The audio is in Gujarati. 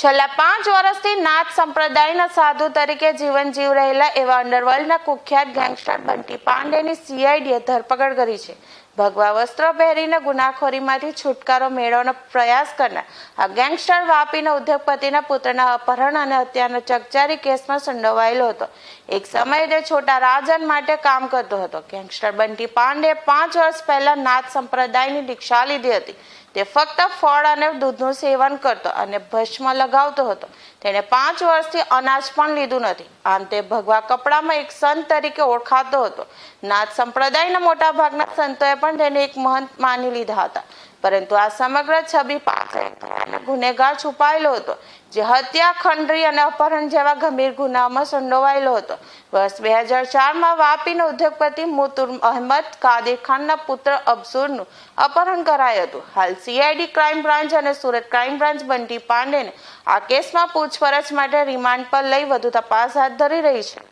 છેલ્લા પાંચ વર્ષથી નાથ સંપ્રદાયના સાધુ તરીકે જીવન જીવ રહેલા એવા અંડરવર્લ્ડના કુખ્યાત ગેંગસ્ટર બંટી પાંડેની સીઆઈડીએ ધરપકડ કરી છે. ભગવા વસ્ત્ર પહેરીને ગુનાખોરીમાંથી છુટકારો મેળવવાનો પ્રયાસ કરનાર આ ગેંગસ્ટર વાપીના ઉદ્યોગપતિના પુત્રના અપહરણ અને હત્યાનો ચકચારી કેસમાં સંડોવાયેલો હતો. એક સમયે તે છોટા રાજન માટે કામ કરતો હતો. ગેંગસ્ટર બંટી પાંડે પાંચ વર્ષ પહેલા નાથ સંપ્રદાયની દીક્ષા લીધી હતી. તે ફક્ત ફળ અને દૂધનું સેવન કરતો અને ભસ્મ લગાવતો હતો. તેણે પાંચ વર્ષથી અનાજ પણ લીધું નથી. આમ તે ભગવા કપડામાં એક સંત તરીકે ઓળખાતો હતો. નાથ સંપ્રદાયના મોટા ભાગના સંતોએ પણ તેને એક મહંત માની લીધા હતા. પરંતુ આ સમગ્ર છબી પાછળ ગુનેગાર છુપાયેલો હતો, જે હત્યા, ખંડરી અને અપહરણ જેવા ગંભીર ગુનામાં સંડોવાયેલો હતો. વર્ષ બે હજાર ચારમાં વાપીનો ઉદ્યોગપતિ મુતુર અહેમદ કાદિર ખાનના પુત્ર અબસુરનું અપહરણ કરાયું હતું. હાલ સીઆઈડી ક્રાઇમ બ્રાન્ચ અને સુરત ક્રાઇમ બ્રાન્ચ બંટી પાંડેને આ કેસમાં પૂછપરછ માટે રિમાન્ડ પર લઈ વધુ તપાસ હાથ ધરી રહી છે.